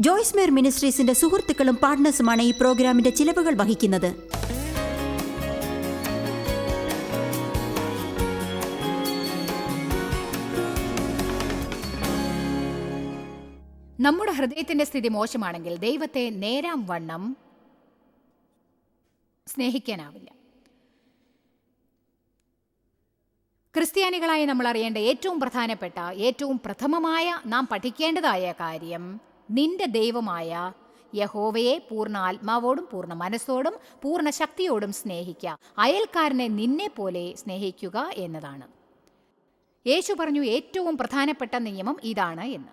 Joyce Meyer മിനിസ്ട്രീസിന്റെ സുഹൃത്തുക്കളും പാർട്ട്നേഴ്സുമാണ് ഈ പ്രോഗ്രാമിന്റെ ചിലവുകൾ വഹിക്കുന്നത്. നമ്മുടെ ഹൃദയത്തിന്റെ സ്ഥിതി മോശമാണെങ്കിൽ ദൈവത്തെ നേരാം വണ്ണം സ്നേഹിക്കാനാവില്ല. ക്രിസ്ത്യാനികളായി നമ്മൾ അറിയേണ്ട ഏറ്റവും പ്രധാനപ്പെട്ട ഏറ്റവും പ്രഥമമായ നാം പഠിക്കേണ്ടതായ കാര്യം നിന്റെ ദൈവമായ യഹോവയെ പൂർണ ആത്മാവോടും പൂർണ മനസ്സോടും പൂർണ ശക്തിയോടും സ്നേഹിക്കുക അയൽക്കാരനെ നിന്നെ പോലെ സ്നേഹിക്കുക എന്നതാണ്. യേശു പറഞ്ഞു ഏറ്റവും പ്രധാനപ്പെട്ട നിയമം ഇതാണ് എന്ന്.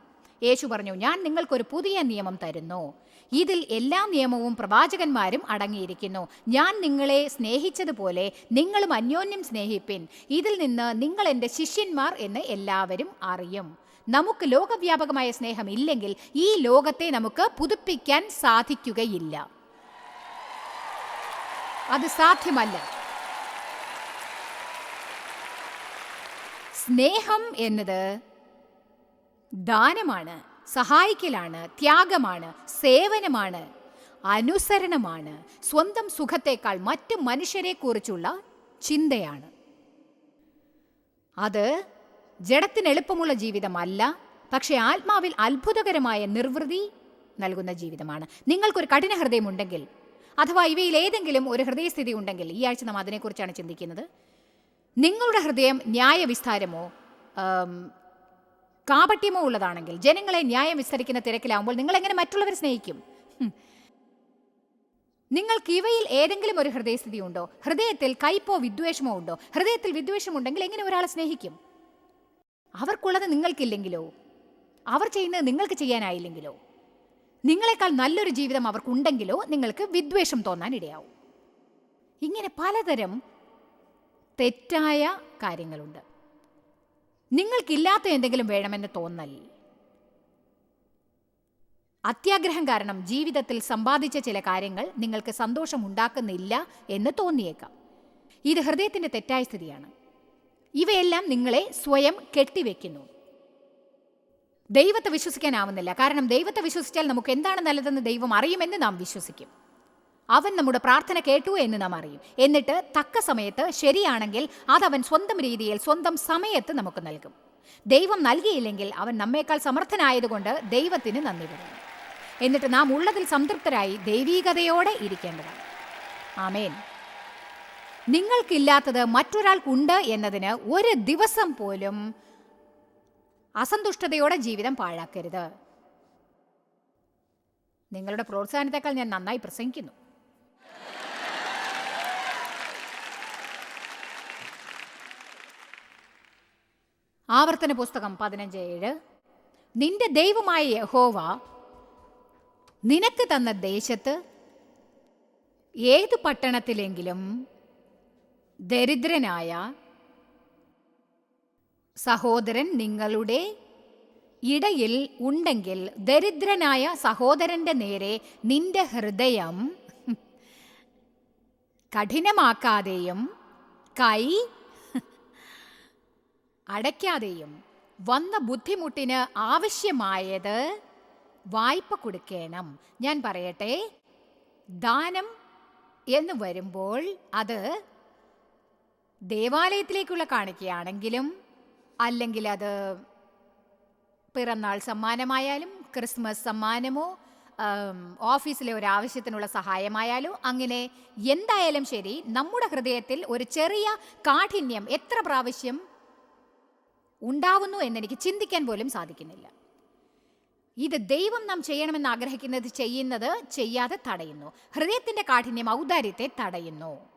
യേശു പറഞ്ഞു ഞാൻ നിങ്ങൾക്കൊരു പുതിയ നിയമം തരുന്നു. ഇതിൽ എല്ലാ നിയമവും പ്രവാചകന്മാരും അടങ്ങിയിരിക്കുന്നു. ഞാൻ നിങ്ങളെ സ്നേഹിച്ചതുപോലെ നിങ്ങളും അന്യോന്യം സ്നേഹിപ്പിൻ. ഇതിൽ നിന്ന് നിങ്ങൾ എന്റെ ശിഷ്യന്മാർ എന്ന് എല്ലാവരും അറിയും. നമുക്ക് ലോകവ്യാപകമായ സ്നേഹം ഇല്ലെങ്കിൽ ഈ ലോകത്തെ നമുക്ക് പുതുപ്പിക്കാൻ സാധിക്കുകയില്ല. അത് സാധ്യമല്ല. സ്നേഹം എന്നത് ദാനമാണ് സഹായിക്കലാണ് ത്യാഗമാണ് സേവനമാണ് അനുസരണമാണ് സ്വന്തം സുഖത്തേക്കാൾ മറ്റ് മനുഷ്യരെക്കുറിച്ചുള്ള ചിന്തയാണ്. അത് ജഡത്തിന് എളുപ്പമുള്ള ജീവിതമല്ല പക്ഷേ ആത്മാവിൽ അത്ഭുതകരമായ നിർവൃതി നൽകുന്ന ജീവിതമാണ്. നിങ്ങൾക്കൊരു കഠിന ഹൃദയമുണ്ടെങ്കിൽ അഥവാ ഇവയിൽ ഏതെങ്കിലും ഒരു ഹൃദയസ്ഥിതി ഉണ്ടെങ്കിൽ ഈ ആഴ്ച നാം അതിനെക്കുറിച്ചാണ് ചിന്തിക്കുന്നത്. നിങ്ങളുടെ ഹൃദയം ന്യായവിസ്താരമോ കാപട്യമോ ഉള്ളതാണെങ്കിൽ ജനങ്ങളെ ന്യായം വിസ്തരിക്കുന്ന തിരക്കിലാവുമ്പോൾ നിങ്ങൾ എങ്ങനെ മറ്റുള്ളവരെ സ്നേഹിക്കും? നിങ്ങൾക്ക് ഇവയിൽ ഏതെങ്കിലും ഒരു ഹൃദയസ്ഥിതി ഉണ്ടോ? ഹൃദയത്തിൽ കയ്പോ വിദ്വേഷമോ ഉണ്ടോ? ഹൃദയത്തിൽ വിദ്വേഷമുണ്ടെങ്കിൽ എങ്ങനെ ഒരാളെ സ്നേഹിക്കും? അവർക്കുള്ളത് നിങ്ങൾക്കില്ലെങ്കിലോ? അവർ ചെയ്യുന്നത് നിങ്ങൾക്ക് ചെയ്യാനായില്ലെങ്കിലോ? നിങ്ങളെക്കാൾ നല്ലൊരു ജീവിതം അവർക്കുണ്ടെങ്കിലോ നിങ്ങൾക്ക് വിദ്വേഷം തോന്നാൻ ഇടയാവും. ഇങ്ങനെ പലതരം തെറ്റായ കാര്യങ്ങളുണ്ട്. നിങ്ങൾക്കില്ലാത്ത എന്തെങ്കിലും വേണമെന്ന് തോന്നൽ. അത്യാഗ്രഹം കാരണം ജീവിതത്തിൽ സമ്പാദിച്ച ചില കാര്യങ്ങൾ നിങ്ങൾക്ക് സന്തോഷം ഉണ്ടാക്കുന്നില്ല എന്ന് തോന്നിയേക്കാം. ഇത് ഹൃദയത്തിന്റെ തെറ്റായ സ്ഥിതിയാണ്. ഇവയെല്ലാം നിങ്ങളെ സ്വയം കെട്ടിവെക്കുന്നു. ദൈവത്തെ വിശ്വസിക്കാനാവുന്നില്ല. കാരണം ദൈവത്തെ വിശ്വസിച്ചാൽ നമുക്ക് എന്താണ് നല്ലതെന്ന് ദൈവം അറിയുമെന്ന് നാം വിശ്വസിക്കും. അവൻ നമ്മുടെ പ്രാർത്ഥന കേട്ടു എന്ന് നാം അറിയും. എന്നിട്ട് തക്ക സമയത്ത് ശരിയാണെങ്കിൽ അതവൻ സ്വന്തം രീതിയിൽ സ്വന്തം സമയത്ത് നമുക്ക് നൽകും. ദൈവം നൽകിയില്ലെങ്കിൽ അവൻ നമ്മേക്കാൾ സമർത്ഥനായതുകൊണ്ട് ദൈവത്തിന് നന്ദി പറയും എന്നിട്ട് നാം ഉള്ളതിൽ സംതൃപ്തരായി ദൈവീകതയോടെ ഇരിക്കേണ്ടതാണ്. ആമേൻ. നിങ്ങൾക്കില്ലാത്തത് മറ്റൊരാൾക്കുണ്ട് എന്നതിന് ഒരു ദിവസം പോലും അസന്തുഷ്ടതയോടെ ജീവിതം പാഴാക്കരുത്. നിങ്ങളുടെ പ്രോത്സാഹനത്തെക്കാൾ ഞാൻ നന്നായി പ്രസംഗിക്കുന്നു. ആവർത്തന പുസ്തകം പതിനഞ്ച് ഏഴ്. നിന്റെ ദൈവമായ യഹോവ നിനക്ക് തന്ന ദേശത്ത് ഏത് പട്ടണത്തിലെങ്കിലും ദരിദ്രനായ സഹോദരൻ നിങ്ങളുടെ ഇടയിൽ ഉണ്ടെങ്കിൽ ദരിദ്രനായ സഹോദരന്റെ നേരെ നിന്റെ ഹൃദയം കഠിനമാക്കാതെയും കൈ അടയ്ക്കാതെയും വന്ന ബുദ്ധിമുട്ടിന് ആവശ്യമായത് വായ്പ കൊടുക്കണം. ഞാൻ പറയട്ടെ? ദാനം എന്ന് വരുമ്പോൾ അത് ദേവാലയത്തിലേക്കുള്ള കാണിക്കയാണെങ്കിലും അല്ലെങ്കിൽ അത് പിറന്നാൾ സമ്മാനമായാലും ക്രിസ്മസ് സമ്മാനമോ ഓഫീസിലെ ഒരു ആവശ്യത്തിനുള്ള സഹായമായാലും അങ്ങനെ എന്തായാലും ശരി നമ്മുടെ ഹൃദയത്തിൽ ഒരു ചെറിയ കാഠിന്യം എത്ര പ്രാവശ്യം ഉണ്ടാവുന്നു എന്നെനിക്ക് ചിന്തിക്കാൻ പോലും സാധിക്കുന്നില്ല. ഇത് ദൈവം നാം ചെയ്യണമെന്ന് ആഗ്രഹിക്കുന്നത് ചെയ്യുന്നത് ചെയ്യാതെ തടയുന്നു. ഹൃദയത്തിന്റെ കാഠിന്യം ഔദാര്യത്തെ തടയുന്നു.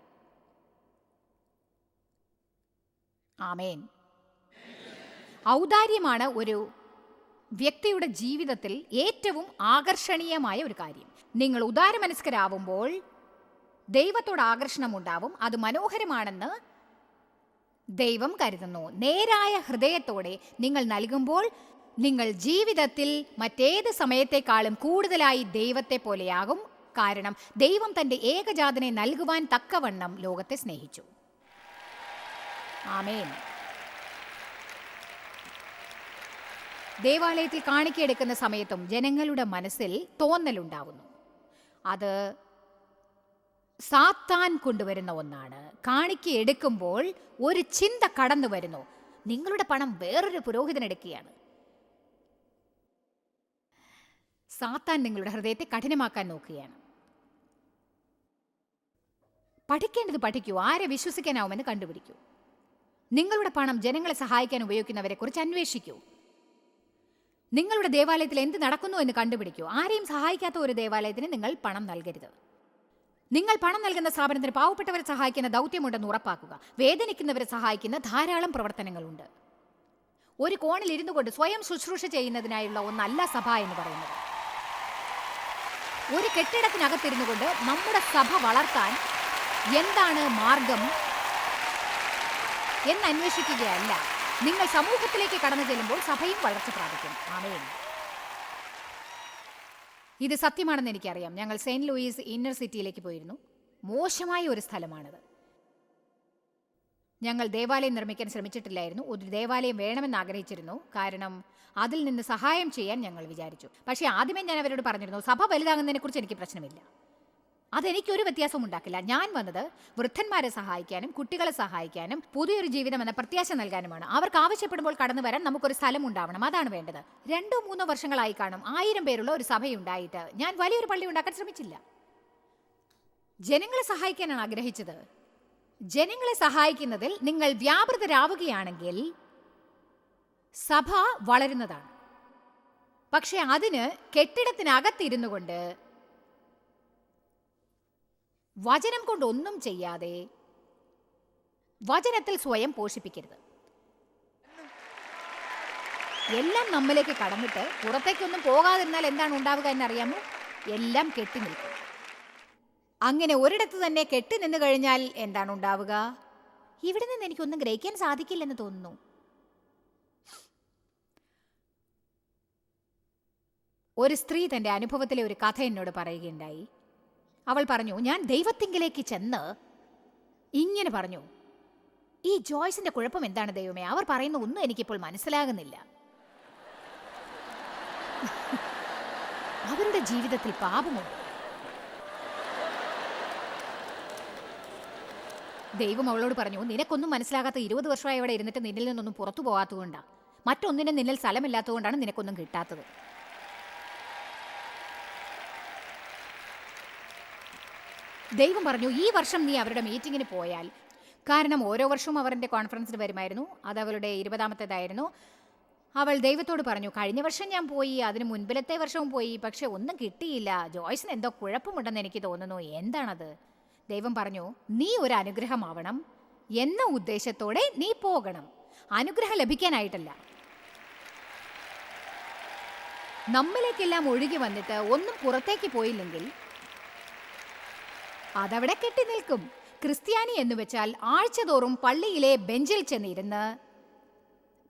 ആമേൻ. ഔദാര്യമാണ് ഒരു വ്യക്തിയുടെ ജീവിതത്തിൽ ഏറ്റവും ആകർഷണീയമായ ഒരു കാര്യം. നിങ്ങൾ ഉദാരമനസ്കരാവുമ്പോൾ ദൈവത്തോട് ആകർഷണം ഉണ്ടാവും അത് മനോഹരമാണെന്ന് ദൈവം കരുതുന്നു. നേരായ ഹൃദയത്തോടെ നിങ്ങൾ നൽകുമ്പോൾ നിങ്ങൾ ജീവിതത്തിൽ മറ്റേത് സമയത്തെക്കാളും കൂടുതലായി ദൈവത്തെ പോലെയാകും. കാരണം ദൈവം തന്റെ ഏകജാതനെ നൽകുവാൻ തക്കവണ്ണം ലോകത്തെ സ്നേഹിച്ചു. ആമേൻ. ദേവാലയത്തിൽ കാണിക്കയെടുക്കുന്ന സമയത്തും ജനങ്ങളുടെ മനസ്സിൽ തോന്നലുണ്ടാവുന്നു. അത് സാത്താൻ കൊണ്ടുവരുന്ന ഒന്നാണ്. കാണിക്ക എടുക്കുമ്പോൾ ഒരു ചിന്ത കടന്നു വരുന്നു. നിങ്ങളുടെ പണം വേറൊരു പുരോഹിതനെടുക്കുകയാണ് സാത്താൻ നിങ്ങളുടെ ഹൃദയത്തെ കഠിനമാക്കാൻ നോക്കുകയാണ്. പഠിക്കേണ്ടത് പഠിക്കൂ. ആരെ വിശ്വസിക്കാനാവുമെന്ന് കണ്ടുപിടിക്കൂ. നിങ്ങളുടെ പണം ജനങ്ങളെ സഹായിക്കാൻ ഉപയോഗിക്കുന്നവരെ കുറിച്ച് അന്വേഷിക്കൂ. നിങ്ങളുടെ ദേവാലയത്തിൽ എന്ത് നടക്കുന്നു എന്ന് കണ്ടുപിടിക്കൂ. ആരെയും സഹായിക്കാത്ത ഒരു ദേവാലയത്തിന് നിങ്ങൾ പണം നൽകരുത്. നിങ്ങൾ പണം നൽകുന്ന സ്ഥാപനത്തിന് പാവപ്പെട്ടവരെ സഹായിക്കുന്ന ദൗത്യമുണ്ടെന്ന് ഉറപ്പാക്കുക. വേദനിക്കുന്നവരെ സഹായിക്കുന്ന ധാരാളം പ്രവർത്തനങ്ങളുണ്ട്. ഒരു കോണിൽ ഇരുന്നു കൊണ്ട് സ്വയം ശുശ്രൂഷ ചെയ്യുന്നതിനായുള്ള ഒന്നല്ല സഭ എന്ന് പറയുന്നത്. ഒരു കെട്ടിടത്തിനകത്തിരുന്നു കൊണ്ട് നമ്മുടെ സഭ വളർത്താൻ എന്താണ് മാർഗം? എന്ന് അന്വേഷിക്കുകയല്ല നിങ്ങൾ സമൂഹത്തിലേക്ക് കടന്നു ചെല്ലുമ്പോൾ സഭയും വളർച്ച പ്രാപിക്കും. ആമേൻ. ഇത് സത്യമാണെന്ന് എനിക്കറിയാം. ഞങ്ങൾ സെയിന്റ് ലൂയിസ് ഇന്നർ സിറ്റിയിലേക്ക് പോയിരുന്നു. മോശമായ ഒരു സ്ഥലമാണത്. ഞങ്ങൾ ദേവാലയം നിർമ്മിക്കാൻ ശ്രമിച്ചിട്ടില്ലായിരുന്നു. ഒരു ദേവാലയം വേണമെന്ന് ആഗ്രഹിച്ചിരുന്നു. കാരണം അതിൽ നിന്ന് സഹായം ചെയ്യാൻ ഞങ്ങൾ വിചാരിച്ചു. പക്ഷേ ആദ്യമേ ഞാൻ അവരോട് പറഞ്ഞിരുന്നു സഭ വലുതാകുന്നതിനെക്കുറിച്ച് എനിക്ക് പ്രശ്നമില്ല. അതെനിക്കൊരു വ്യത്യാസവും ഉണ്ടാക്കില്ല ഞാൻ വന്നത് വൃദ്ധന്മാരെ സഹായിക്കാനും കുട്ടികളെ സഹായിക്കാനും പുതിയൊരു ജീവിതം എന്ന പ്രത്യാശ നൽകാനുമാണ്. അവർക്ക് ആവശ്യപ്പെടുമ്പോൾ കടന്നു വരാൻ നമുക്കൊരു സ്ഥലം ഉണ്ടാവണം. അതാണ് വേണ്ടത്. രണ്ടോ മൂന്നോ വർഷങ്ങളായി കാണും ആയിരം പേരുള്ള ഒരു സഭയുണ്ടായിട്ട്. ഞാൻ വലിയൊരു പള്ളി ഉണ്ടാക്കാൻ ശ്രമിച്ചില്ല. ജനങ്ങളെ സഹായിക്കാനാണ് ആഗ്രഹിച്ചത്. ജനങ്ങളെ സഹായിക്കുന്നതിൽ നിങ്ങൾ വ്യാപൃതരാവുകയാണെങ്കിൽ സഭ വളരുന്നതാണ്. പക്ഷെ അതിന് കെട്ടിടത്തിനകത്തിരുന്നു കൊണ്ട് വചനം കൊണ്ടൊന്നും ചെയ്യാതെ വചനത്തിൽ സ്വയം പോഷിപ്പിക്കരുത്. എല്ലാം നമ്മിലേക്ക് കടന്നിട്ട് പുറത്തേക്കൊന്നും പോകാതിരുന്നാൽ എന്താണ് ഉണ്ടാവുക എന്നറിയാമോ? എല്ലാം കെട്ടി നിൽക്കും. അങ്ങനെ ഒരിടത്ത് തന്നെ കെട്ടി നിന്ന് കഴിഞ്ഞാൽ എന്താണ് ഉണ്ടാവുക? ഇവിടെ നിന്ന് എനിക്കൊന്നും ഗ്രഹിക്കാൻ സാധിക്കില്ലെന്ന് തോന്നുന്നു. ഒരു സ്ത്രീ തന്റെ അനുഭവത്തിലെ ഒരു കഥ എന്നോട് പറയുകയുണ്ടായി. അവൾ പറഞ്ഞു ഞാൻ ദൈവത്തിങ്കിലേക്ക് ചെന്ന് ഇങ്ങനെ പറഞ്ഞു ഈ ജോയ്സിന്റെ കുഴപ്പം എന്താണ് ദൈവമേ? അവർ പറയുന്ന ഒന്നും എനിക്കിപ്പോൾ മനസ്സിലാകുന്നില്ല. അവരുടെ ജീവിതത്തിൽ പാപമുണ്ട്. ദൈവം അവളോട് പറഞ്ഞു നിനക്കൊന്നും മനസ്സിലാകാത്ത ഇരുപത് വർഷമായി ഇവിടെ ഇരുന്നിട്ട് നിന്നിൽ നിന്നൊന്നും പുറത്തു പോകാത്തതുകൊണ്ടാണ് മറ്റൊന്നിനും നിന്നിൽ സ്ഥലമില്ലാത്തതുകൊണ്ടാണ് നിനക്കൊന്നും കിട്ടാത്തത്. ദൈവം പറഞ്ഞു ഈ വർഷം നീ അവരുടെ മീറ്റിങ്ങിന് പോയാൽ. കാരണം ഓരോ വർഷവും അവരുടെ കോൺഫറൻസിൽ വരുമായിരുന്നു. അത് അവളുടെ ഇരുപതാമത്തേതായിരുന്നു. അവൾ ദൈവത്തോട് പറഞ്ഞു കഴിഞ്ഞ വർഷം ഞാൻ പോയി അതിന് മുൻപിലത്തെ വർഷവും പോയി പക്ഷെ ഒന്നും കിട്ടിയില്ല. ജോയ്സിന് എന്തോ കുഴപ്പമുണ്ടെന്ന് എനിക്ക് തോന്നുന്നു. എന്താണത്? ദൈവം പറഞ്ഞു നീ ഒരു അനുഗ്രഹമാവണം. എന്ന ഉദ്ദേശത്തോടെ നീ പോകണം. അനുഗ്രഹം ലഭിക്കാനായിട്ടല്ല. നമ്മിലേക്കെല്ലാം ഒഴുകി വന്നിട്ട് ഒന്നും പുറത്തേക്ക് പോയില്ലെങ്കിൽ അതവിടെ കെട്ടി നിൽക്കും. ക്രിസ്ത്യാനി എന്ന് വെച്ചാൽ ആഴ്ചതോറും പള്ളിയിലെ ബെഞ്ചിൽ ചെന്നിരുന്ന്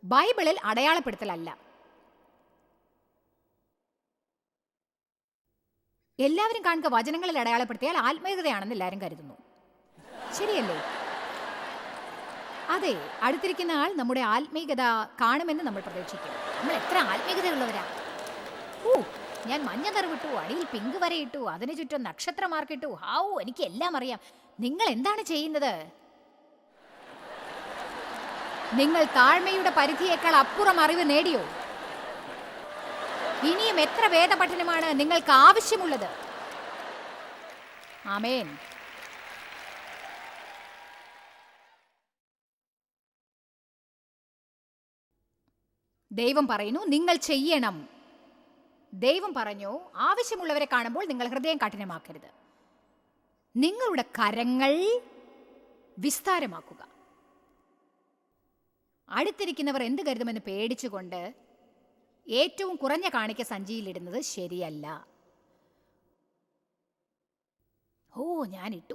ബൈബിളിൽ അടയാളപ്പെടുത്തലല്ല. എല്ലാവരും കാണുക വചനങ്ങളിൽ അടയാളപ്പെടുത്തിയാൽ ആത്മീയതയാണെന്ന് എല്ലാവരും കരുതുന്നു. ശരിയല്ലേ? അതെ അടുത്തിരിക്കുന്ന ആൾ നമ്മുടെ ആത്മീയത കാണുമെന്ന് നമ്മൾ പ്രതീക്ഷിക്കും നമ്മൾ എത്ര ആത്മീയതയുള്ളവരാ? ഓ ഞാൻ മഞ്ഞ നിറവിട്ടു അടിയിൽ പിങ്ക് വരയിട്ടു അതിനു ചുറ്റും നക്ഷത്ര മാർക്കിട്ടു ഹാവു എനിക്ക് എല്ലാം അറിയാം. നിങ്ങൾ എന്താണ് ചെയ്യുന്നത്? നിങ്ങൾ താഴ്മയുടെ പരിധിയേക്കാൾ അപ്പുറം അറിവ് നേടിയോ? ഇനിയും എത്ര വേദപഠനമാണ് നിങ്ങൾക്ക് ആവശ്യമുള്ളത്? ആമേൻ. ദൈവം പറയുന്നു നിങ്ങൾ ചെയ്യണം. ദൈവം പറഞ്ഞു ആവശ്യമുള്ളവരെ കാണുമ്പോൾ നിങ്ങൾ ഹൃദയം കഠിനമാക്കരുത്. നിങ്ങളുടെ കരങ്ങൾ വിസ്താരമാക്കുക. അടുത്തിരിക്കുന്നവർ എന്ത് കരുതുമെന്ന് പേടിച്ചുകൊണ്ട് ഏറ്റവും കുറഞ്ഞ കാണിക്ക സഞ്ചിയിലിടുന്നത് ശരിയല്ല. ഓ ഞാൻ ഇട്ടു.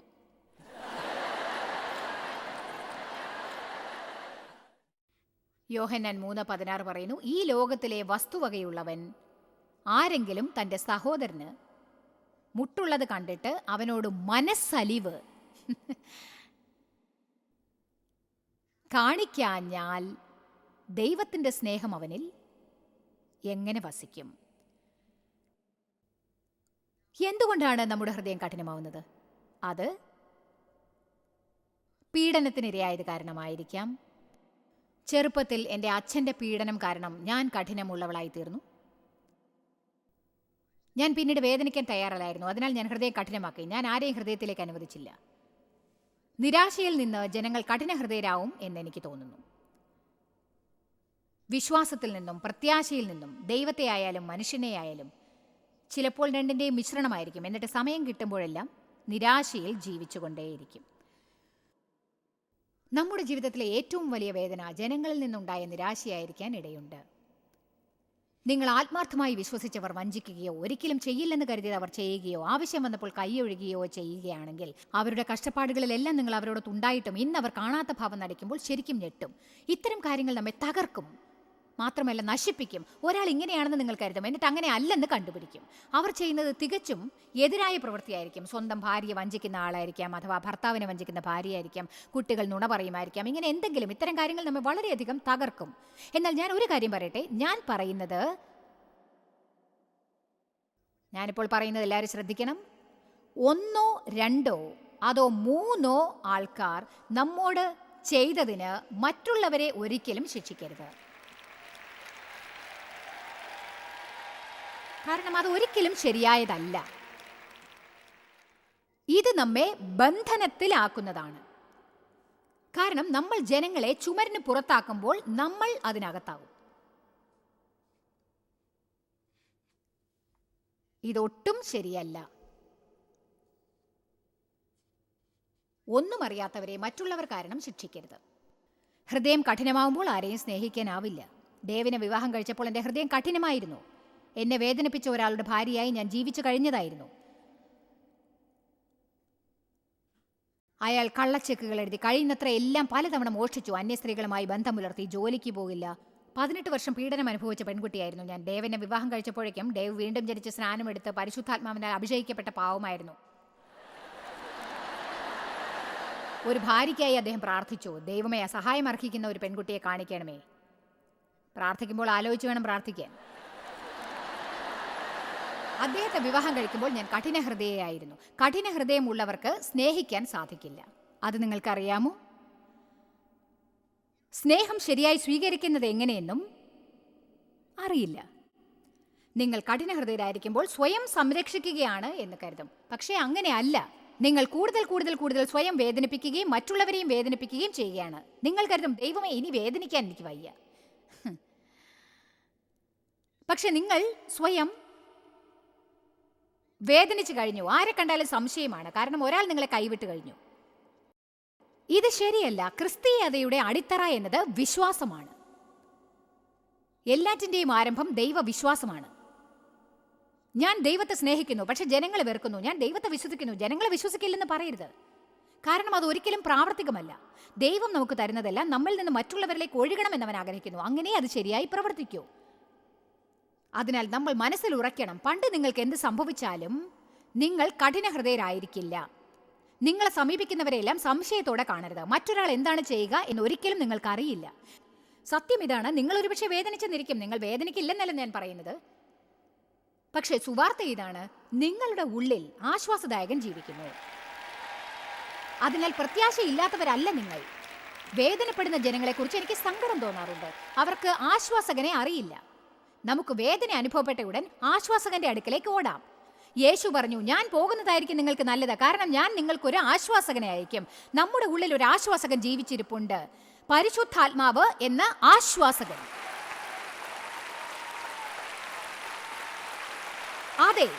യോഹന്നാൻ മൂന്ന് പതിനാറ് പറയുന്നു ഈ ലോകത്തിലെ വസ്തുവകയുള്ളവൻ ആരെങ്കിലും തന്റെ സഹോദരന് മുട്ടുള്ളത് കണ്ടിട്ട് അവനോട് മനസ്സലിവ്. കാണിക്കാഞ്ഞാൽ ദൈവത്തിന്റെ സ്നേഹം അവനിൽ എങ്ങനെ വസിക്കും? എന്തുകൊണ്ടാണ് നമ്മുടെ ഹൃദയം കഠിനമാവുന്നത്? അത് പീഡനത്തിനിരയായത് കാരണമായിരിക്കാം. ചെറുപ്പത്തിൽ എന്റെ അച്ഛന്റെ പീഡനം കാരണം ഞാൻ കഠിനമുള്ളവളായി തീർന്നു ഞാൻ പിന്നീട് വേദനിക്കാൻ തയ്യാറല്ലായിരുന്നു. അതിനാൽ ഞാൻ ഹൃദയം കഠിനമാക്കി. ഞാൻ ആരെയും ഹൃദയത്തിലേക്ക് അനുവദിച്ചില്ല. നിരാശയിൽ നിന്ന് ജനങ്ങൾ കഠിന ഹൃദയരാവും എന്നെനിക്ക് തോന്നുന്നു. വിശ്വാസത്തിൽ നിന്നും പ്രത്യാശയിൽ നിന്നും ദൈവത്തെ ആയാലും മനുഷ്യനെ ആയാലും ചിലപ്പോൾ രണ്ടിന്റെയും മിശ്രണമായിരിക്കും. എന്നിട്ട് സമയം കിട്ടുമ്പോഴെല്ലാം നിരാശയിൽ ജീവിച്ചുകൊണ്ടേയിരിക്കും. നമ്മുടെ ജീവിതത്തിലെ ഏറ്റവും വലിയ വേദന ജനങ്ങളിൽ നിന്നുണ്ടായ നിരാശയായിരിക്കാൻ ഇടയുണ്ട്. നിങ്ങൾ ആത്മാർത്ഥമായി വിശ്വസിച്ചവർ വഞ്ചിക്കുകയോ ഒരിക്കലും ചെയ്യില്ലെന്ന് കരുതിയത് അവർ ചെയ്യുകയോ ആവശ്യം വന്നപ്പോൾ കൈയൊഴുകുകയോ ചെയ്യുകയാണെങ്കിൽ അവരുടെ കഷ്ടപ്പാടുകളിലെല്ലാം നിങ്ങൾ അവരോട് തുണ്ടായിട്ടും ഇന്ന് അവർ കാണാത്ത ഭാവം നടിക്കുമ്പോൾ ശരിക്കും ഞെട്ടും. ഇത്തരം കാര്യങ്ങൾ നമ്മെ തകർക്കും. മാത്രമല്ല നശിപ്പിക്കും. ഒരാൾ ഇങ്ങനെയാണെന്ന് നിങ്ങൾ കരുതും. എന്നിട്ട് അങ്ങനെ അല്ലെന്ന് കണ്ടുപിടിക്കും. അവർ ചെയ്യുന്നത് തികച്ചും എതിരായ പ്രവൃത്തിയായിരിക്കും. സ്വന്തം ഭാര്യയെ വഞ്ചിക്കുന്ന ആളായിരിക്കാം അഥവാ ഭർത്താവിനെ വഞ്ചിക്കുന്ന ഭാര്യയായിരിക്കാം കുട്ടികൾ നുണ പറയുമായിരിക്കാം. ഇങ്ങനെ എന്തെങ്കിലും ഇത്തരം കാര്യങ്ങൾ നമ്മൾ വളരെയധികം തകർക്കും. എന്നാൽ ഞാൻ ഒരു കാര്യം പറയട്ടെ. ഞാൻ പറയുന്നത് ഞാനിപ്പോൾ പറയുന്നത് എല്ലാവരും ശ്രദ്ധിക്കണം. ഒന്നോ രണ്ടോ അതോ മൂന്നോ ആൾക്കാർ നമ്മോട് ചെയ്തതിന് മറ്റുള്ളവരെ ഒരിക്കലും ശിക്ഷിക്കരുത്. കാരണം അത് ഒരിക്കലും ശരിയായതല്ല. ഇത് നമ്മെ ബന്ധനത്തിലാക്കുന്നതാണ്. കാരണം നമ്മൾ ജനങ്ങളെ ചുമരിന് പുറത്താക്കുമ്പോൾ നമ്മൾ അതിനകത്താവും. ഇതൊട്ടും ശരിയല്ല. ഒന്നും അറിയാത്തവരെ മറ്റുള്ളവർ കാരണം ശിക്ഷിക്കരുത്. ഹൃദയം കഠിനമാവുമ്പോൾ ആരെയും സ്നേഹിക്കാനാവില്ല. ദേവിനെ വിവാഹം കഴിച്ചപ്പോൾ എന്റെ ഹൃദയം കഠിനമായിരുന്നു. എന്നെ വേദനിപ്പിച്ച ഒരാളുടെ ഭാര്യയായി ഞാൻ ജീവിച്ചു കഴിഞ്ഞതായിരുന്നു. അയാൾ കള്ളച്ചെക്കുകൾ എഴുതി കഴിയുന്നത്ര എല്ലാം പലതവണ മോഷ്ടിച്ചു. അന്യ സ്ത്രീകളുമായി ബന്ധം പുലർത്തി ജോലിക്ക് പോകില്ല. പതിനെട്ട് വർഷം പീഡനം അനുഭവിച്ച പെൺകുട്ടിയായിരുന്നു ഞാൻ. ദേവനെ വിവാഹം കഴിച്ചപ്പോഴേക്കും ദേവ് വീണ്ടും ജനിച്ച് സ്നാനമെടുത്ത് പരിശുദ്ധാത്മാവിനാൽ അഭിഷേകിക്കപ്പെട്ട പാവമായിരുന്നു. ഒരു ഭാര്യയ്ക്കായി അദ്ദേഹം പ്രാർത്ഥിച്ചു. ദൈവമേ സഹായം അർഹിക്കുന്ന ഒരു പെൺകുട്ടിയെ കാണിക്കണമേ. പ്രാർത്ഥിക്കുമ്പോൾ ആലോചിച്ച് വേണം പ്രാർത്ഥിക്കാൻ. അദ്ദേഹത്തെ വിവാഹം കഴിക്കുമ്പോൾ ഞാൻ കഠിന ഹൃദയയായിരുന്നു. കഠിന ഹൃദയമുള്ളവർക്ക് സ്നേഹിക്കാൻ സാധിക്കില്ല. അത് നിങ്ങൾക്കറിയാമോ? സ്നേഹം ശരിയായി സ്വീകരിക്കുന്നത് എങ്ങനെയെന്നും അറിയില്ല. നിങ്ങൾ കഠിന ഹൃദയരായിരിക്കുമ്പോൾ സ്വയം സംരക്ഷിക്കുകയാണ് എന്ന് കരുതും. പക്ഷേ അങ്ങനെയല്ല. നിങ്ങൾ കൂടുതൽ കൂടുതൽ കൂടുതൽ സ്വയം വേദനിപ്പിക്കുകയും മറ്റുള്ളവരെയും വേദനിപ്പിക്കുകയും ചെയ്യുകയാണ്. നിങ്ങൾ കരുതും ദൈവമേ ഇനി വേദനിക്കാൻ എനിക്ക് വയ്യ. പക്ഷെ നിങ്ങൾ സ്വയം വേദനിച്ചു കഴിഞ്ഞു. ആരെ കണ്ടാലും സംശയമാണ്. കാരണം ഒരാൾ നിങ്ങളെ കൈവിട്ട് കഴിഞ്ഞു. ഇത് ശരിയല്ല. ക്രിസ്തീയതയുടെ അടിത്തറ എന്നത് വിശ്വാസമാണ്. എല്ലാറ്റിന്റെയും ആരംഭം ദൈവവിശ്വാസമാണ്. ഞാൻ ദൈവത്തെ സ്നേഹിക്കുന്നു പക്ഷെ ജനങ്ങളെ വെറുക്കുന്നു. ഞാൻ ദൈവത്തെ വിശ്വസിക്കുന്നു. ജനങ്ങളെ വിശ്വസിക്കില്ലെന്ന് പറയരുത്. കാരണം അത് ഒരിക്കലും പ്രാവർത്തികമല്ല. ദൈവം നമുക്ക് തരുന്നതെല്ലാം നമ്മിൽ നിന്ന് മറ്റുള്ളവരിലേക്ക് ഒഴുകണമെന്ന് അവൻ ആഗ്രഹിക്കുന്നു. അങ്ങനെ അത് ശരിയായി പ്രവർത്തിക്കൂ. അതിനാൽ നമ്മൾ മനസ്സിൽ ഉറയ്ക്കണം. പണ്ട് നിങ്ങൾക്ക് എന്ത് സംഭവിച്ചാലും നിങ്ങൾ കഠിനഹൃദയരായിരിക്കില്ല. നിങ്ങളെ സമീപിക്കുന്നവരെല്ലാം സംശയത്തോടെ കാണരുത്. മറ്റൊരാൾ എന്താണ് ചെയ്യുക എന്ന് ഒരിക്കലും നിങ്ങൾക്ക് അറിയില്ല സത്യം ഇതാണ് നിങ്ങൾ ഒരുപക്ഷെ വേദനിച്ചെന്നിരിക്കും. നിങ്ങൾ വേദനിക്കില്ലെന്നല്ല ഞാൻ പറയുന്നത്. പക്ഷേ സുവാർത്ത ഇതാണ് നിങ്ങളുടെ ഉള്ളിൽ ആശ്വാസദായകൻ ജീവിക്കുന്നു. അതിനാൽ പ്രത്യാശയില്ലാത്തവരല്ല നിങ്ങൾ. വേദനപ്പെടുന്ന ജനങ്ങളെക്കുറിച്ച് എനിക്ക് സങ്കടം തോന്നാറുണ്ട്. അവർക്ക് ആശ്വാസകനെ അറിയില്ല. നമുക്ക് വേദന അനുഭവപ്പെട്ട ഉടൻ ആശ്വാസകന്റെ അടുക്കലേക്ക് ഓടാം. യേശു പറഞ്ഞു ഞാൻ പോകുന്നതായിരിക്കും നിങ്ങൾക്ക് നല്ലത്. കാരണം ഞാൻ നിങ്ങൾക്കൊരു ആശ്വാസകനെ അയക്കും നമ്മുടെ ഉള്ളിൽ ഒരു ആശ്വാസകൻ ജീവിച്ചിരിപ്പുണ്ട്. പരിശുദ്ധാത്മാവ് എന്ന ആശ്വാസകൻ. അതെ.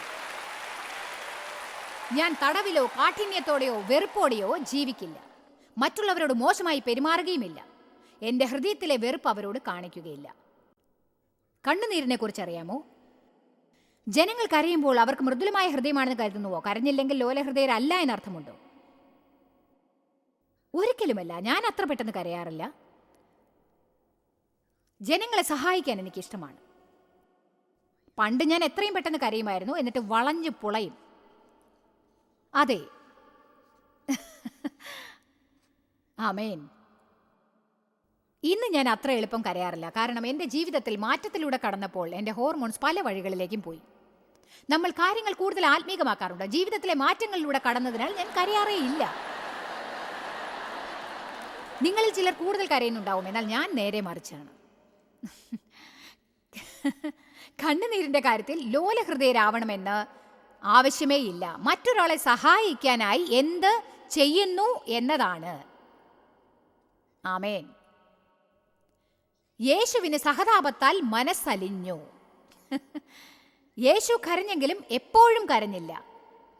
ഞാൻ തടവിലോ കാഠിന്യത്തോടെയോ വെറുപ്പോടെയോ ജീവിക്കില്ല. മറ്റുള്ളവരോട് മോശമായി പെരുമാറുകയുമില്ല. എന്റെ ഹൃദയത്തിലെ വെറുപ്പ് അവരോട് കാണിക്കുകയില്ല. കണ്ണുനീരിനെ കുറിച്ച് അറിയാമോ ജനങ്ങൾ കരയുമ്പോൾ അവർക്ക് മൃദുലമായ ഹൃദയമാണെന്ന് കരുതുന്നുവോ? കരഞ്ഞില്ലെങ്കിൽ ലോലഹൃദയരല്ല എന്നർത്ഥമുണ്ടോ? ഒരിക്കലുമല്ല. ഞാൻ അത്ര പെട്ടെന്ന് കരയാറില്ല. ജനങ്ങളെ സഹായിക്കാൻ എനിക്കിഷ്ടമാണ്. പണ്ട് ഞാൻ എത്രയും പെട്ടെന്ന് കരയുമായിരുന്നു. എന്നിട്ട് വളഞ്ഞു പുളയും. അതെ. ആമേൻ. ഇന്ന് ഞാൻ അത്ര എളുപ്പം കരയാറില്ല. കാരണം എന്റെ ജീവിതത്തിൽ മാറ്റത്തിലൂടെ കടന്നപ്പോൾ എന്റെ ഹോർമോൺസ് പല വഴികളിലേക്കും പോയി. നമ്മൾ കാര്യങ്ങൾ കൂടുതൽ ആത്മീകമാക്കാറുണ്ട്. ജീവിതത്തിലെ മാറ്റങ്ങളിലൂടെ കടന്നതിനാൽ ഞാൻ കരയാറേ ഇല്ല. നിങ്ങളിൽ ചിലർ കൂടുതൽ കരയുന്നുണ്ടാവും. എന്നാൽ ഞാൻ നേരെ മറിച്ചാണ്. കണ്ണുനീരിന്റെ കാര്യത്തിൽ ലോലഹൃദയരാവണമെന്ന് ആവശ്യമേ ഇല്ല. മറ്റൊരാളെ സഹായിക്കാനായി എന്ത് ചെയ്യുന്നു എന്നതാണ്. ആമേൻ. യേശുവിന് സഹതാപത്താൽ മനസ്സലിഞ്ഞു. യേശു കരഞ്ഞെങ്കിലും എപ്പോഴും കരഞ്ഞില്ല.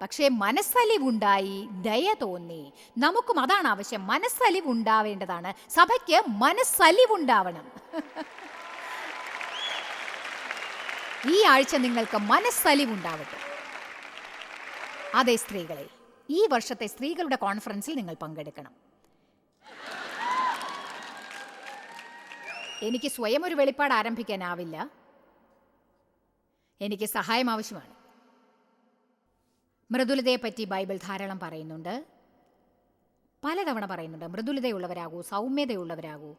പക്ഷേ മനസ്സലിവുണ്ടായി ദയ തോന്നി. നമുക്കും അതാണ് ആവശ്യം. മനസ്സലിവുണ്ടാവേണ്ടതാണ്. സഭയ്ക്ക് മനസ്സലിവുണ്ടാവണം. ഈ ആഴ്ച നിങ്ങൾക്ക് മനസ്സലിവുണ്ടാവട്ടെ. അതെ സ്ത്രീകളെ ഈ വർഷത്തെ സ്ത്രീകളുടെ കോൺഫറൻസിൽ നിങ്ങൾ പങ്കെടുക്കണം. എനിക്ക് സ്വയം ഒരു വെളിപ്പാട് ആരംഭിക്കാനാവില്ല. എനിക്ക് സഹായം ആവശ്യമാണ്. മൃദുലതയെപ്പറ്റി ബൈബിൾ ധാരാളം പറയുന്നുണ്ട്. പലതവണ പറയുന്നുണ്ട്. മൃദുലതയുള്ളവരാകൂ സൗമ്യതയുള്ളവരാകൂ.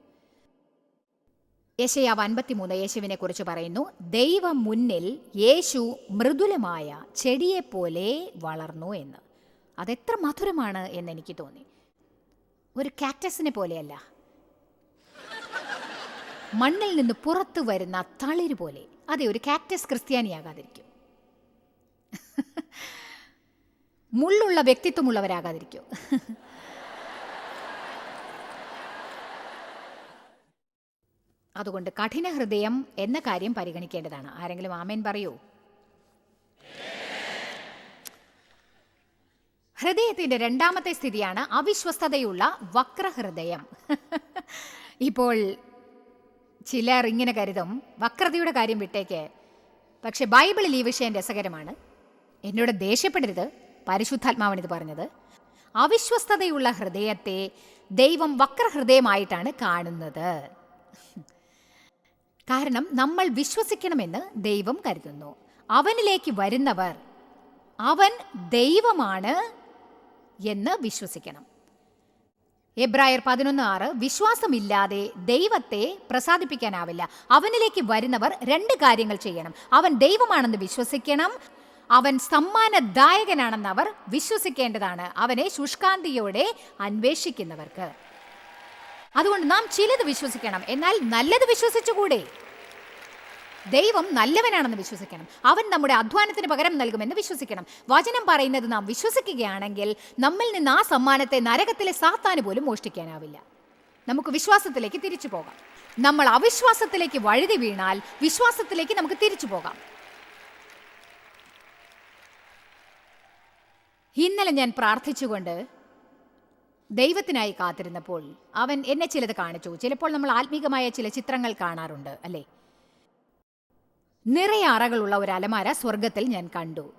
യശയാവ് അൻപത്തിമൂന്ന് യേശുവിനെ കുറിച്ച് പറയുന്നു ദൈവം മുന്നിൽ യേശു മൃദുലമായ ചെടിയെപ്പോലെ വളർന്നു എന്ന്. അതെത്ര മധുരമാണ് എന്ന് എനിക്ക് തോന്നി. ഒരു കാക്ടസിനെ പോലെയല്ല. മണ്ണിൽ നിന്ന് പുറത്തു വരുന്ന തളിര് പോലെ. അതെ ഒരു കാക്ടസ് ക്രിസ്ത്യാനിയാകാതിരിക്കും. മുള്ളുള്ള വ്യക്തിത്വമുള്ളവരാകാതിരിക്കും. അതുകൊണ്ട് കഠിന ഹൃദയം എന്ന കാര്യം പരിഗണിക്കേണ്ടതാണ്. ആരെങ്കിലും ആമേൻ പറയൂ? ഹൃദയത്തിന്റെ രണ്ടാമത്തെ സ്ഥിതിയാണ് അവിശ്വസ്തതയുള്ള വക്രഹൃദയം. ഇപ്പോൾ ചിലർ ഇങ്ങനെ കരുതും വക്രതയുടെ കാര്യം വിട്ടേക്ക്. പക്ഷെ ബൈബിളിൽ ഈ വിഷയം രസകരമാണ്. എന്നോട് ദേഷ്യപ്പെടരുത് പരിശുദ്ധാത്മാവാണ് ഇത് പറഞ്ഞത്. അവിശ്വസ്തതയുള്ള ഹൃദയത്തെ ദൈവം വക്രഹൃദയമായിട്ടാണ് കാണുന്നത്. കാരണം നമ്മൾ വിശ്വസിക്കണമെന്ന് ദൈവം കരുതുന്നു. അവനിലേക്ക് വരുന്നവർ അവൻ ദൈവമാണ് എന്ന് വിശ്വസിക്കണം. എബ്രായർ പതിനൊന്ന് ആറ് വിശ്വാസമില്ലാതെ ദൈവത്തെ പ്രസാദിപ്പിക്കാനാവില്ല. അവനിലേക്ക് വരുന്നവർ രണ്ട് കാര്യങ്ങൾ ചെയ്യണം. അവൻ ദൈവമാണെന്ന് വിശ്വസിക്കണം. അവൻ സമ്മാനദായകനാണെന്ന് അവർ വിശ്വസിക്കേണ്ടതാണ്. അവനെ ശുഷ്കാന്തിയോടെ അന്വേഷിക്കുന്നവർക്ക്. അതുകൊണ്ട് നാം ചിലത് വിശ്വസിക്കണം. എന്നാൽ നല്ലത് വിശ്വസിച്ചുകൂടെ? ദൈവം നല്ലവനാണെന്ന് വിശ്വസിക്കണം. അവൻ നമ്മുടെ അധ്വാനത്തിന് പകരം നൽകുമെന്ന് വിശ്വസിക്കണം. വചനം പറയുന്നത് നാം വിശ്വസിക്കുകയാണെങ്കിൽ നമ്മിൽ നിന്ന് ആ സമ്മാനത്തെ നരകത്തിലെ സാത്താന് പോലും മോഷ്ടിക്കാനാവില്ല. നമുക്ക് വിശ്വാസത്തിലേക്ക് തിരിച്ചു പോകാം. നമ്മൾ അവിശ്വാസത്തിലേക്ക് വഴുതി വീണാൽ വിശ്വാസത്തിലേക്ക് നമുക്ക് തിരിച്ചു പോകാം. ഇന്നലെ ഞാൻ പ്രാർത്ഥിച്ചുകൊണ്ട് ദൈവത്തിനായി കാത്തിരുന്നപ്പോൾ അവൻ എന്നെ ചിലത് കാണിച്ചു. ചിലപ്പോൾ നമ്മൾ ആത്മീകമായ ചില ചിത്രങ്ങൾ കാണാറുണ്ട് അല്ലേ? നിറയെ അറകളുള്ള ഒരു അലമാര സ്വർഗത്തിൽ ഞാൻ കണ്ടു.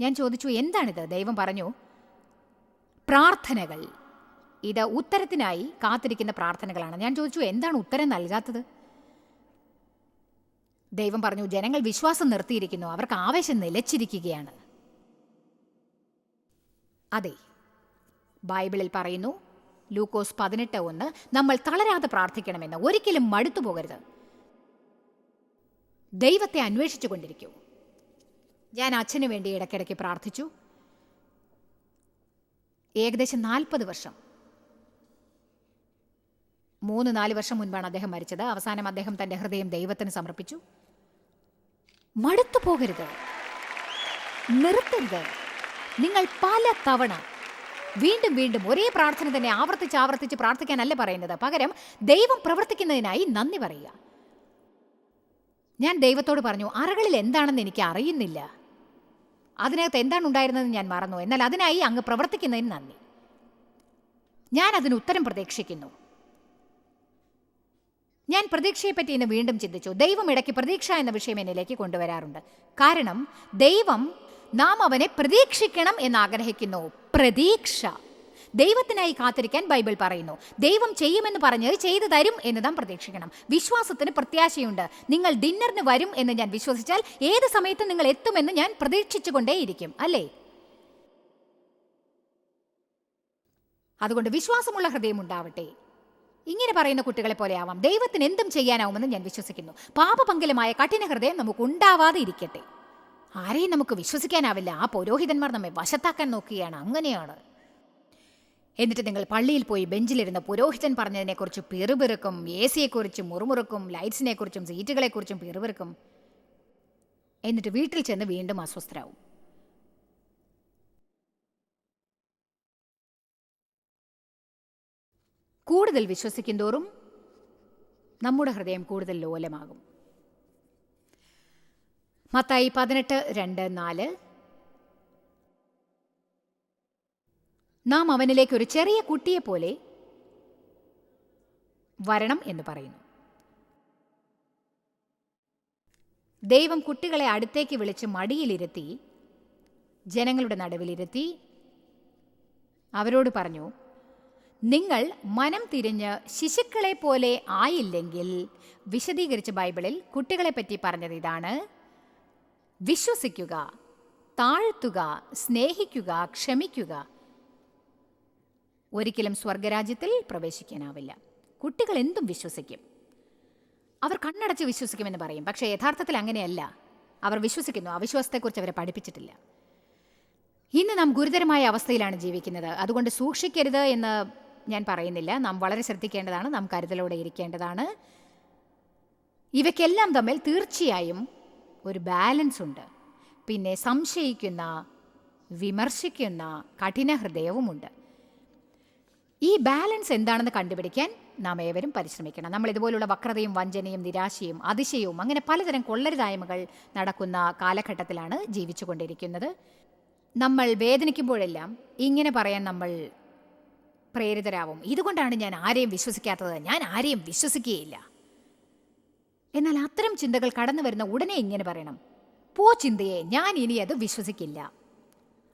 ഞാൻ ചോദിച്ചു എന്താണിത്? ദൈവം പറഞ്ഞു പ്രാർത്ഥനകൾ. ഇത് ഉത്തരത്തിനായി കാത്തിരിക്കുന്ന പ്രാർത്ഥനകളാണ്. ഞാൻ ചോദിച്ചു എന്താണ് ഉത്തരം നൽകാത്തത്? ദൈവം പറഞ്ഞു ജനങ്ങൾ വിശ്വാസം നിർത്തിയിരിക്കുന്നു. അവർക്ക് ആവേശം നിലച്ചിരിക്കുകയാണ്. അതെ ബൈബിളിൽ പറയുന്നു ലൂക്കോസ് പതിനെട്ട് ഒന്ന് നമ്മൾ തളരാതെ പ്രാർത്ഥിക്കണമെന്ന്. ഒരിക്കലും മടുത്തു പോകരുത്. ദൈവത്തെ അന്വേഷിച്ചു കൊണ്ടിരിക്കൂ. ഞാൻ അച്ഛന് വേണ്ടി ഇടയ്ക്കിടയ്ക്ക് പ്രാർത്ഥിച്ചു. ഏകദേശം നാൽപ്പത് വർഷം. മൂന്ന് നാല് വർഷം മുൻപാണ് അദ്ദേഹം മരിച്ചത്. അവസാനം അദ്ദേഹം തന്റെ ഹൃദയം ദൈവത്തിന് സമർപ്പിച്ചു. മടുത്തു പോകരുത്. നിർത്തരുത്. നിങ്ങൾ പല തവണ വീണ്ടും വീണ്ടും ഒരേ പ്രാർത്ഥന തന്നെ ആവർത്തിച്ച് ആവർത്തിച്ച് പ്രാർത്ഥിക്കാനല്ല പറയുന്നത്. പകരം ദൈവം പ്രവർത്തിക്കുന്നതിനായി നന്ദി പറയുക. ഞാൻ ദൈവത്തോട് പറഞ്ഞു അറകളിൽ എന്താണെന്ന് എനിക്ക് അറിയുന്നില്ല. അതിനകത്ത് എന്താണ് ഉണ്ടായിരുന്നതെന്ന് ഞാൻ മറന്നു. എന്നാൽ അതിനായി അങ്ങ് പ്രവർത്തിക്കുന്നതിന് നന്ദി. ഞാൻ അതിന് ഉത്തരം പ്രതീക്ഷിക്കുന്നു. ഞാൻ പ്രതീക്ഷയെപ്പറ്റി ഇന്ന് വീണ്ടും ചിന്തിച്ചു. ദൈവം ഇടയ്ക്ക് പ്രതീക്ഷ എന്ന വിഷയം എന്നിലേക്ക് കൊണ്ടുവരാറുണ്ട്. കാരണം ദൈവം നാം അവനെ പ്രതീക്ഷിക്കണം എന്ന് ആഗ്രഹിക്കുന്നു. പ്രതീക്ഷ. ദൈവത്തിനായി കാത്തിരിക്കാൻ ബൈബിൾ പറയുന്നു. ദൈവം ചെയ്യുമെന്ന് പറഞ്ഞത് ചെയ്തു തരും എന്ന് നാം പ്രതീക്ഷിക്കണം. വിശ്വാസത്തിന് പ്രത്യാശയുണ്ട്. നിങ്ങൾ ഡിന്നറിന് വരും എന്ന് ഞാൻ വിശ്വസിച്ചാൽ ഏത് സമയത്തും നിങ്ങൾ എത്തുമെന്ന് ഞാൻ പ്രതീക്ഷിച്ചുകൊണ്ടേയിരിക്കും. അല്ലേ? അതുകൊണ്ട് വിശ്വാസമുള്ള ഹൃദയം ഉണ്ടാവട്ടെ. ഇങ്ങനെ പറയുന്ന കുട്ടികളെ പോലെ ആവാം. ദൈവത്തിന് എന്തും ചെയ്യാനാവുമെന്ന് ഞാൻ വിശ്വസിക്കുന്നു. പാപപങ്കലമായ കഠിന ഹൃദയം നമുക്ക് ഉണ്ടാവാതെ ഇരിക്കട്ടെ. ആരെയും നമുക്ക് വിശ്വസിക്കാനാവില്ല. ആ പുരോഹിതന്മാർ നമ്മെ വശത്താക്കാൻ നോക്കുകയാണ്. അങ്ങനെയാണ്. എന്നിട്ട് നിങ്ങൾ പള്ളിയിൽ പോയി ബെഞ്ചിലിരുന്ന് പുരോഹിതൻ പറഞ്ഞതിനെക്കുറിച്ച് പിറുപിറുക്കും എ സിയെക്കുറിച്ചും മുറുമുറുക്കും ലൈറ്റ്സിനെക്കുറിച്ചും സീറ്റുകളെക്കുറിച്ചും പിറുപിറുക്കും. എന്നിട്ട് വീട്ടിൽ ചെന്ന് വീണ്ടും അസ്വസ്ഥരാവും. കൂടുതൽ വിശ്വസിക്കും തോറും നമ്മുടെ ഹൃദയം കൂടുതൽ ലോലമാകും. മത്തായി പതിനെട്ട് രണ്ട് നാല്. നാം അവനിലേക്ക് ഒരു ചെറിയ കുട്ടിയെപ്പോലെ വരണം എന്ന് പറയുന്നു. ദൈവം കുട്ടികളെ അടുത്തേക്ക് വിളിച്ച് മടിയിലിരുത്തി ജനങ്ങളുടെ നടുവിലിരുത്തി അവരോട് പറഞ്ഞു നിങ്ങൾ മനം തിരിഞ്ഞ് ശിശുക്കളെ പോലെ ആയില്ലെങ്കിൽ വിശദീകരിച്ച ബൈബിളിൽ കുട്ടികളെ പറ്റി പറഞ്ഞത് ഇതാണ് വിശ്വസിക്കുക താഴ്ത്തുക സ്നേഹിക്കുക ക്ഷമിക്കുക ഒരിക്കലും സ്വർഗരാജ്യത്തിൽ പ്രവേശിക്കാനാവില്ല. കുട്ടികൾ എന്തും വിശ്വസിക്കും. അവർ കണ്ണടച്ച് വിശ്വസിക്കുമെന്ന് പറയും. പക്ഷേ യഥാർത്ഥത്തിൽ അങ്ങനെയല്ല. അവർ വിശ്വസിക്കുന്നു. അവിശ്വാസത്തെക്കുറിച്ച് അവരെ പഠിപ്പിച്ചിട്ടില്ല. ഇന്ന് നാം ഗുരുതരമായ അവസ്ഥയിലാണ് ജീവിക്കുന്നത്. അതുകൊണ്ട് സൂക്ഷിക്കരുത് എന്ന് ഞാൻ പറയുന്നില്ല. നാം വളരെ ശ്രദ്ധിക്കേണ്ടതാണ്. നാം കരുതലോടെ ഇരിക്കേണ്ടതാണ്. ഇവയ്ക്കെല്ലാം തമ്മിൽ തീർച്ചയായും ഒരു ബാലൻസ് ഉണ്ട്. പിന്നെ സംശയിക്കുന്ന വിമർശിക്കുന്ന കഠിന ഹൃദയവുമുണ്ട്. ഈ ബാലൻസ് എന്താണെന്ന് കണ്ടുപിടിക്കാൻ നാം ഏവരും പരിശ്രമിക്കണം. നമ്മൾ ഇതുപോലുള്ള വക്രതയും വഞ്ചനയും നിരാശയും അതിശയവും അങ്ങനെ പലതരം കൊള്ളരുതായ്മകൾ നടക്കുന്ന കാലഘട്ടത്തിലാണ് ജീവിച്ചുകൊണ്ടിരിക്കുന്നത്. നമ്മൾ വേദനിക്കുമ്പോഴെല്ലാം ഇങ്ങനെ പറയാൻ നമ്മൾ പ്രേരിതരാവും. ഇതുകൊണ്ടാണ് ഞാൻ ആരെയും വിശ്വസിക്കാത്തത്. ഞാൻ ആരെയും വിശ്വസിക്കുകയില്ല. എന്നാൽ അത്തരം ചിന്തകൾ കടന്നു വരുന്ന ഉടനെ ഇങ്ങനെ പറയണം. പോ ചിന്തയെ ഞാൻ ഇനി അത് വിശ്വസിക്കില്ല.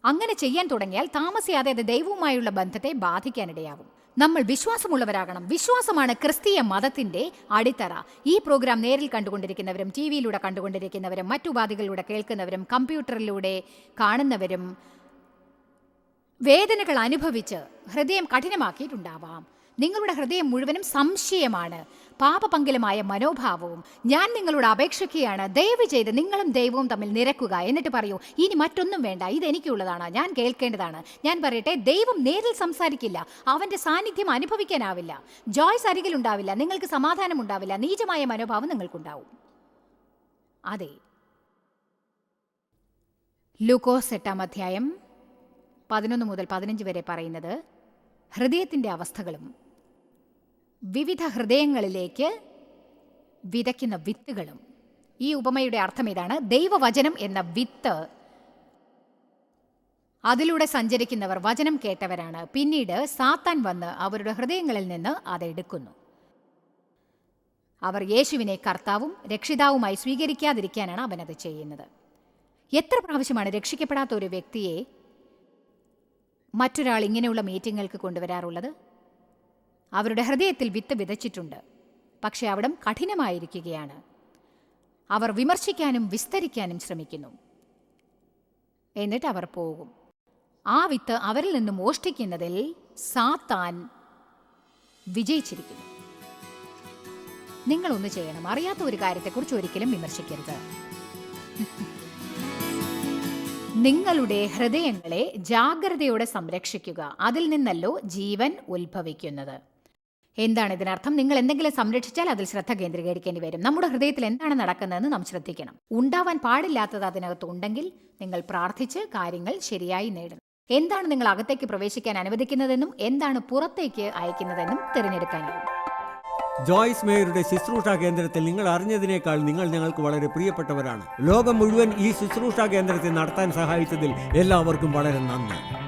അങ്ങനെ ചെയ്യാൻ തുടങ്ങിയാൽ താമസിയാതെ അത് ദൈവവുമായുള്ള ബന്ധത്തെ ബാധിക്കാനിടയാകും. നമ്മൾ വിശ്വാസമുള്ളവരാകണം. വിശ്വാസമാണ് ക്രിസ്തീയ മതത്തിന്റെ അടിത്തറ. ഈ പ്രോഗ്രാം നേരിൽ കണ്ടുകൊണ്ടിരിക്കുന്നവരും ടി വിയിലൂടെ കണ്ടുകൊണ്ടിരിക്കുന്നവരും മറ്റുപാധികളിലൂടെ കേൾക്കുന്നവരും കമ്പ്യൂട്ടറിലൂടെ കാണുന്നവരും വേദനകൾ അനുഭവിച്ച് ഹൃദയം കഠിനമാക്കിയിട്ടുണ്ടാവാം. നിങ്ങളുടെ ഹൃദയം മുഴുവനും സംശയമാണ്. പാപപങ്കിലമായ മനോഭാവവും ഞാൻ നിങ്ങളോട് അപേക്ഷിക്കുകയാണ്. ദയവ് ചെയ്ത് നിങ്ങളും ദൈവവും തമ്മിൽ നിരക്കുക. എന്നിട്ട് പറയൂ ഇനി മറ്റൊന്നും വേണ്ട. ഇത് എനിക്കുള്ളതാണ്. ഞാൻ കേൾക്കേണ്ടതാണ്. ഞാൻ പറയട്ടെ ദൈവം നേരിൽ സംസാരിക്കില്ല. അവന്റെ സാന്നിധ്യം അനുഭവിക്കാനാവില്ല. ജോയ്സ് അരികിലുണ്ടാവില്ല നിങ്ങൾക്ക് സമാധാനം ഉണ്ടാവില്ല. നീചമായ മനോഭാവം നിങ്ങൾക്കുണ്ടാവും. അതെ. ലുക്കോസ് എട്ടാം അധ്യായം പതിനൊന്ന് മുതൽ പതിനഞ്ച് വരെ പറയുന്നത് ഹൃദയത്തിന്റെ അവസ്ഥകളും വിവിധ ഹൃദയങ്ങളിലേക്ക് വിതയ്ക്കുന്ന വിത്തുകളും. ഈ ഉപമയുടെ അർത്ഥം ഇതാണ് ദൈവവചനം എന്ന വിത്ത് അതിലൂടെ സഞ്ചരിക്കുന്നവർ വചനം കേട്ടവരാണ്. പിന്നീട് സാത്താൻ വന്ന് അവരുടെ ഹൃദയങ്ങളിൽ നിന്ന് അതെടുക്കുന്നു അവർ യേശുവിനെ കർത്താവും രക്ഷിതാവുമായി സ്വീകരിക്കാതിരിക്കാനാണ് അവനത് ചെയ്യുന്നത്. എത്ര പ്രാവശ്യമാണ് രക്ഷിക്കപ്പെടാത്ത ഒരു വ്യക്തിയെ മറ്റൊരാൾ ഇങ്ങനെയുള്ള മീറ്റിങ്ങുകൾക്ക് കൊണ്ടുവരാറുള്ളത്? അവരുടെ ഹൃദയത്തിൽ വിത്ത് വിതച്ചിട്ടുണ്ട്. പക്ഷെ അവിടം കഠിനമായിരിക്കുകയാണ്. അവർ വിമർശിക്കാനും വിസ്തരിക്കാനും ശ്രമിക്കുന്നു. എന്നിട്ട് അവർ പോകും. ആ വിത്ത് അവരിൽ നിന്ന് മോഷ്ടിക്കുന്നതിൽ സാത്താൻ വിജയിച്ചിരിക്കുന്നു. നിങ്ങൾ ഒന്ന് ചെയ്യണം. അറിയാത്ത ഒരു കാര്യത്തെക്കുറിച്ച് ഒരിക്കലും വിമർശിക്കരുത്. നിങ്ങളുടെ ഹൃദയങ്ങളെ ജാഗ്രതയോടെ സംരക്ഷിക്കുക. അതിൽ നിന്നല്ലോ ജീവൻ ഉത്ഭവിക്കുന്നത്. എന്താണ് ഇതിനർത്ഥം? നിങ്ങൾ എന്തെങ്കിലും സംരക്ഷിച്ചാൽ അതിൽ ശ്രദ്ധ കേന്ദ്രീകരിക്കേണ്ടി വരും. നമ്മുടെ ഹൃദയത്തിൽ എന്താണ് നടക്കുന്നതെന്ന് നാം ശ്രദ്ധിക്കണം. ഉണ്ടാവാൻ പാടില്ലാത്തത് അതിനകത്ത് ഉണ്ടെങ്കിൽ നിങ്ങൾ പ്രാർത്ഥിച്ച് കാര്യങ്ങൾ ശരിയായി നേടും എന്താണ് നിങ്ങൾ അകത്തേക്ക് പ്രവേശിക്കാൻ അനുവദിക്കുന്നതെന്നും എന്താണ് പുറത്തേക്ക് അയക്കുന്നതെന്നും തിരഞ്ഞെടുക്കാനാകും. ജോയ്സ് മേയറുടെ ശുശ്രൂഷ കേന്ദ്രത്തിൽ നിങ്ങൾ അറിഞ്ഞതിനേക്കാൾ നിങ്ങൾ ഞങ്ങൾക്ക് വളരെ പ്രിയപ്പെട്ടവരാണ്. ലോകം മുഴുവൻ ഈ ശുശ്രൂഷ കേന്ദ്രത്തെ നടത്താൻ സഹായിച്ചതിൽ എല്ലാവർക്കും വളരെ നന്ദി.